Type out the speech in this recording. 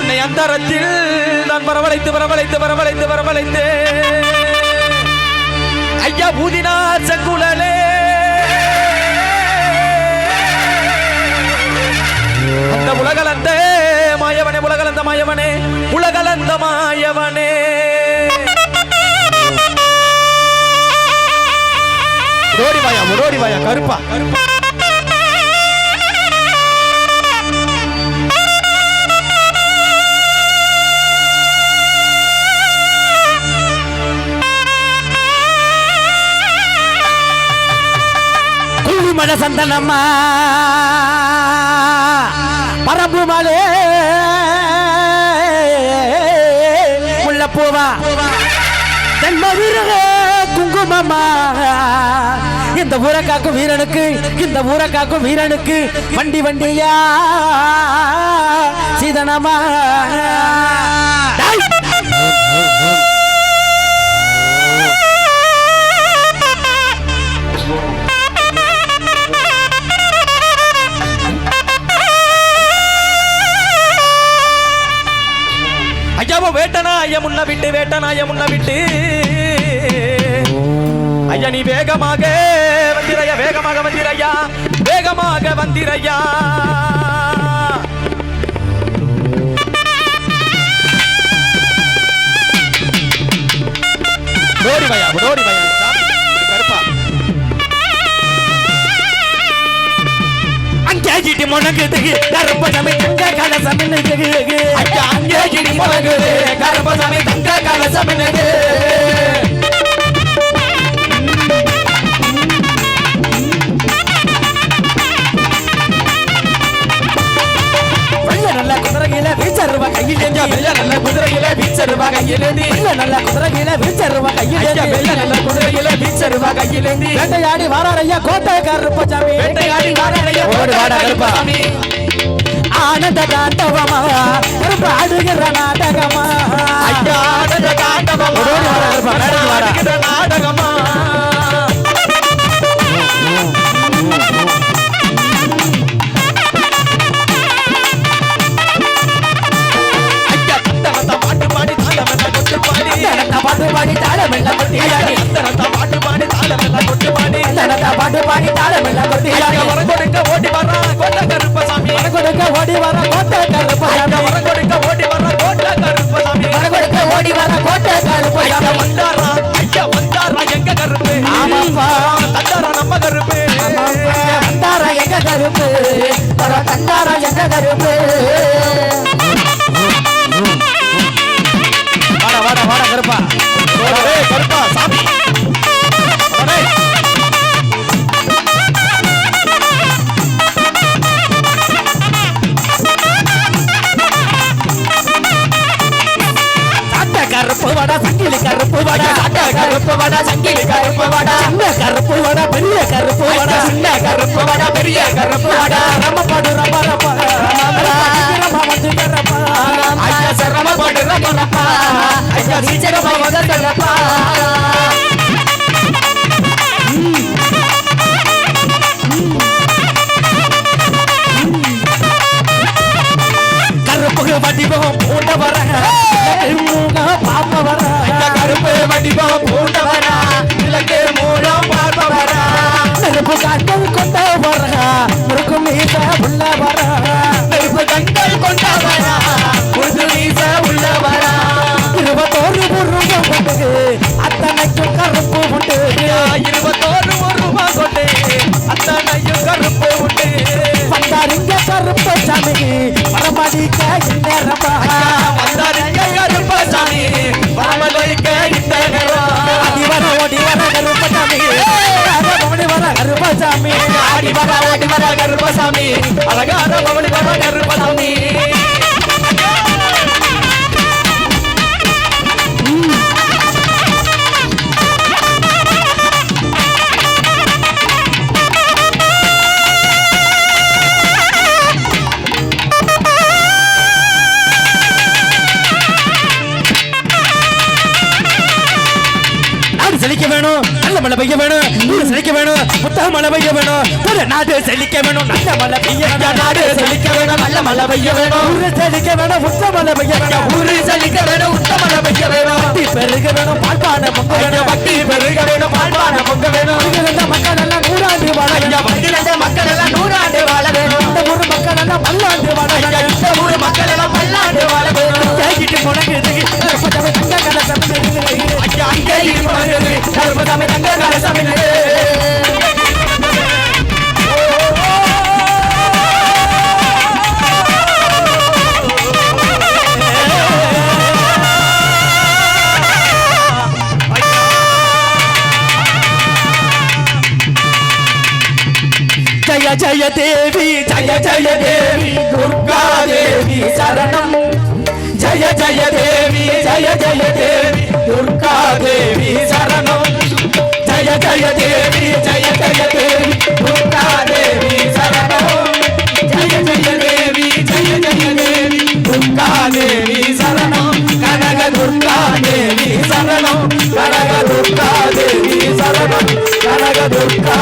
உன்னை அந்தரத்தில் நான் வரவழைத்து வரவழைத்து வரவழைத்து வரவழைத்து ஐயா பூதினார் செங்குழலே. அந்த உலகலந்த மாயவனே உலகலந்த மாயவனே உலகலந்த மாயவனே. ஓடி வாயா ஓடி வாயா கருப்பா கருப்பா. குள்ளிமட சந்தனம்மா. பரம்பு மலே முள்ளப்பூவா தென்ம வீரக குங்குமம்மா. இந்த ஊரை காக்கும் வீரனுக்கு இந்த ஊரை காக்கும் வீரனுக்கு வண்டி வண்டியா. சீதனமா நாயம் முன்ன விட்டு வேட்டனாய முன்ன விட்டு. ஐயா நீ வேகமாக வந்திரையா வேகமாக வந்திரையா வேகமாக வந்திரையா. ஓடி பயா ஓடி பயா முழங்குது கருப்ப சமை தங்க கலசம் அங்கே இடி முழங்குது கருப்பசாமி தங்க கலசம் வீச்சருவ கையில் ஐயா வெள்ள நல்ல குதிரையில வீச்சருவா வெள்ள நல்ல குதிரையில வீச்சருவ கையில் ஐயா வெள்ள நல்ல குதிரையில வீச்சருவா கையிலேந்தி வேட்டையாடி ஓடி வாடா. ஆனந்த தாண்டவமா நாடகமா ஐயா ஆனந்த தாண்டவமா. ஓடி வாடா கருப்பா, ஓடி வர கோட்டை கருப்ப ஐயா சாமி வரம் கொடுக்க ஓடி வர்றா கொண்ட கருப்பசாமி கொடுக்க ஓடி வர கோட்டை கருப்ப வந்தாரா ஐயா வந்தாரா எங்க கருப்பு ஆமாப்பா. தந்தாரா நம்ம கருப்பு தந்தார எங்க கருப்பு வர தந்தார எங்க கருப்பு கருப்பு வடை, சங்கிலி கருப்பு வடை. சின்ன கருப்பு வடா பெரிய கருப்பு வடா சின்ன கருப்பு வடை, பெரிய கருப்பு வடை. ரம பாடு ரம ரம ரம வந்து கரப்பா ஐயா, சிரமப்படு ரமணப்பா. ஐயா, சீக்கிரமா வர சொல்லப்பா. வடிவம் பூண்ட வர பாப்ப வர ஐயா, கருப்பு வடிவம் பூண்டவனா, இலக்கு மூலம் பார்ப்பவனா. நெருப்பு காட்டம் கொண்ட வர முறுக்கு மீச உள்ள கருப்பு ஆடி வர ஓடி வர கருப்பசாமி. அழகான பவனி வர கருப்பசாமி. மழை பெய்ய வேணும். ஊரு செழிக்க வேணும். முத்த மழை பெய்ய வேணும். ஒரு நாடு செழிக்க வேணும். நல்ல மழை பெய்ய வேணும். நாடு செழிக்க வேணும். நல்ல மழை பெய்ய வேணும். ஊரு செழிக்க வேணும். முத்த மழை பெய்ய வேணும். ஊரு செழிக்க வேணும். உத்த மழை பெய்ய வேணும். பக்தி பெருக வேணும். பால்பான பொங்க வேணும். பக்தி பெருக வேணும். பால்பான பொங்க வேணும். மக்கள் எல்லாம் நூறாண்டு வாழ ஜய ஜய தேவி ஜய ஜய தேவி துர்கா தேவி சரணம். ஜய ஜய தேவி ஜய ஜய தேவி துர்கா தேவி சரணம். ஜய ஜய தேவி ஜய ஜய தேவி துர்கா தேவி சரணம். ஜய ஜய தேவி ஜய ஜய தேவி துர்கா தேவி சரணம். கனக துர்கா தேவி சரணம். கனக துர்கா தேவி சரணம். கனக துர்கா